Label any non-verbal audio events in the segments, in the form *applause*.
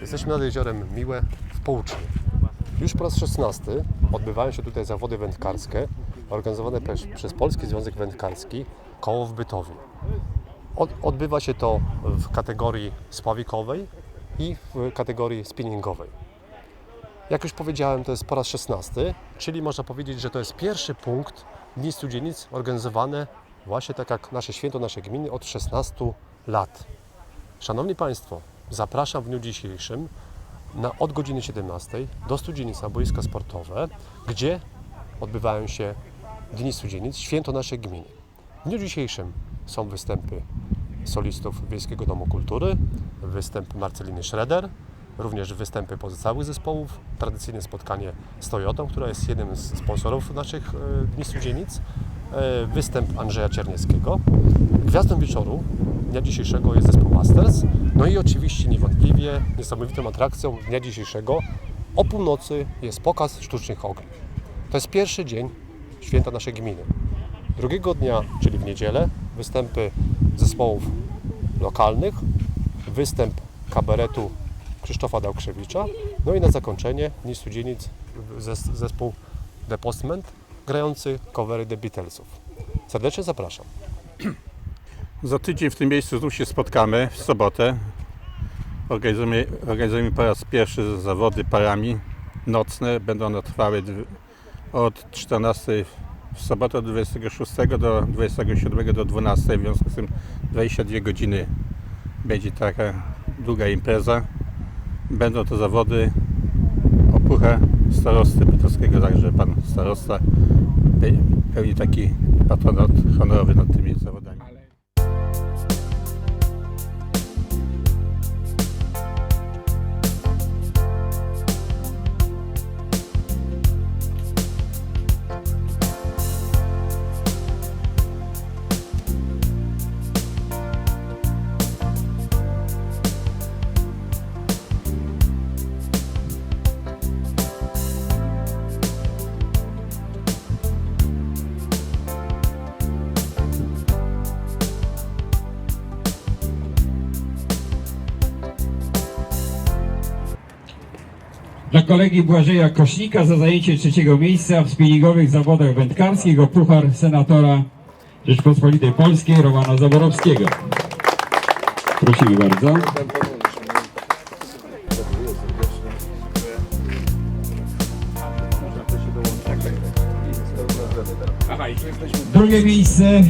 Jesteśmy nad jeziorem Miłe w Połucznie. Już po raz 16 odbywają się tutaj zawody wędkarskie organizowane przez, przez Polski Związek Wędkarski Koło w Bytowiu. Od, odbywa się to w kategorii spławikowej i w kategorii spinningowej. Jak już powiedziałem, to jest po raz 16, czyli można powiedzieć, że to jest pierwszy punkt Dni Studzienic organizowane właśnie tak jak nasze święto naszej gminy od 16 lat. Szanowni Państwo, zapraszam w dniu dzisiejszym na, od godziny 17 do Studzienic boiska sportowe, gdzie odbywają się Dni Studzienic, święto naszej gminy. W dniu dzisiejszym są występy solistów Wiejskiego Domu Kultury, występ Marceliny Schroeder, również występy pozostałych zespołów, tradycyjne spotkanie z Toyotą, która jest jednym z sponsorów naszych e, Dni Studzienic, e, występ Andrzeja Czernieckiego. Gwiazdą wieczoru dnia dzisiejszego jest zespół Masters. No i oczywiście niewątpliwie niesamowitą atrakcją dnia dzisiejszego o północy jest pokaz sztucznych ogni. To jest pierwszy dzień święta naszej gminy. Drugiego dnia, czyli w niedzielę, występy zespołów lokalnych, występ kabaretu Krzysztofa Dałkrzewicza, no i na zakończenie Dni Studzienic zes- zespół The Postman grający covery The Beatlesów. Serdecznie zapraszam. Za tydzień w tym miejscu znów się spotkamy, w sobotę. Organizujemy, organizujemy po raz pierwszy zawody parami nocne. Będą one trwały od 14 w sobotę od 26 do 27 do 12, w związku z tym 22 godziny będzie taka długa impreza. Będą to zawody o puchę starosty pytowskiego, także pan starosta pe- pełni taki patronat honorowy nad tymi Dla kolegi Błażeja Kosznika za zajęcie trzeciego miejsca w spinningowych zawodach wędkarskich o puchar senatora Rzeczpospolitej Polskiej Romana Zaborowskiego. Prosimy bardzo. Drugie miejsce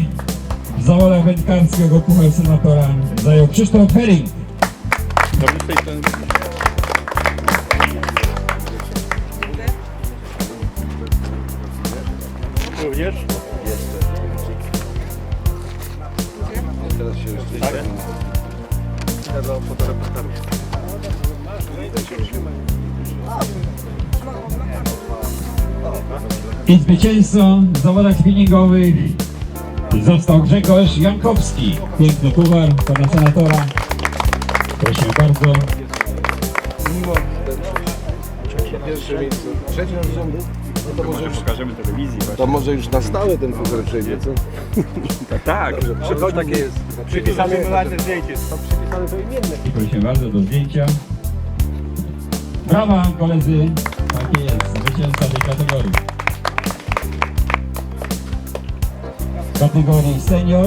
w zawodach wędkarskich o puchar senatora zajął Krzysztof Herring. Również? Teraz się już tak? Idę do fotoreporterów. I zwycięzcą w zawodach spinningowych został Grzegorz Jankowski. Piękny puchar pana senatora. Proszę bardzo. Mimo pierwsze miejsce, trzecie rzędu, no to może, już, pokażemy telewizji to może już na stałe ten futer przejdzie, co? *laughs* Tak, Przychodzi takie jest. przypisane zdjęcie. To przypisane to imienne. I proszę bardzo do zdjęcia. Brawa koledzy. Takie jest. Zwycięzca tej kategorii. W kategorii senior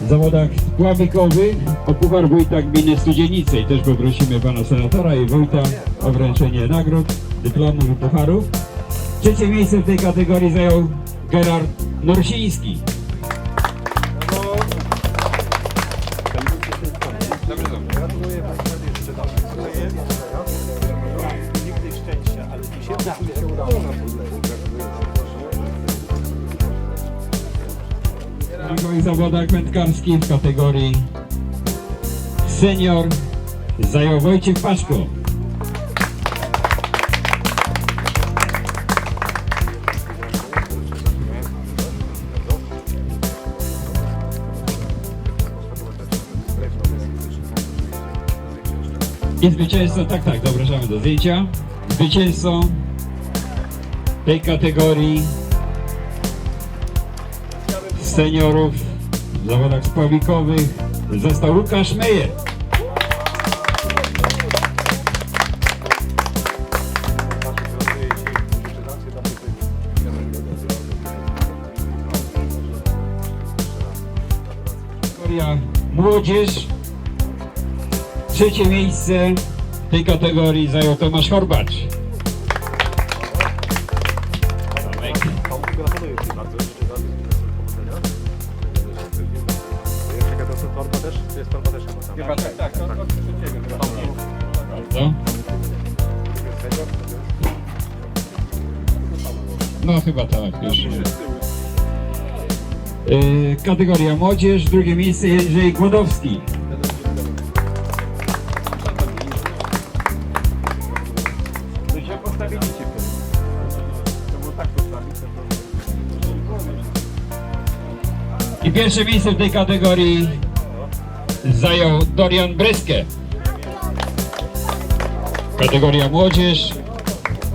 w zawodach spławikowych o Puchar Wójta Gminy Studzienicy. I też poprosimy pana senatora i wójta o wręczenie nagród, dyplomów i pucharów. Trzecie miejsce w tej kategorii zajął Gerard Norsiński. W zawodach wędkarskich w kategorii senior zajął Wojciech Paszko. I zwycięzcą, tak, tak, zapraszamy do zdjęcia. Zwycięzcą tej kategorii seniorów w zawodach spławikowych został Łukasz Mejer. Młodzież Trzecie miejsce w tej kategorii zajął Tomasz Horbacz. Tak, tak. No chyba tak, już. Yy, kategoria młodzież, drugie miejsce Jędrzej Głodowski. I pierwsze miejsce w tej kategorii zajął Dorian Breskę. Kategoria młodzież,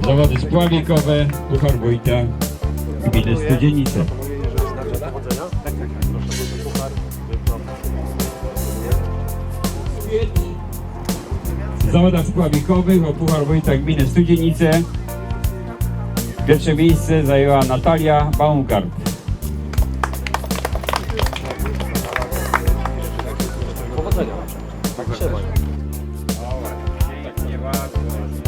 zawody spławikowe, Puchar Wójta, gminy Studzienice. W zawodach spławikowych o Puchar Wójta gminy Studzienice pierwsze miejsce zajęła Natalia Baumgart. Thank you.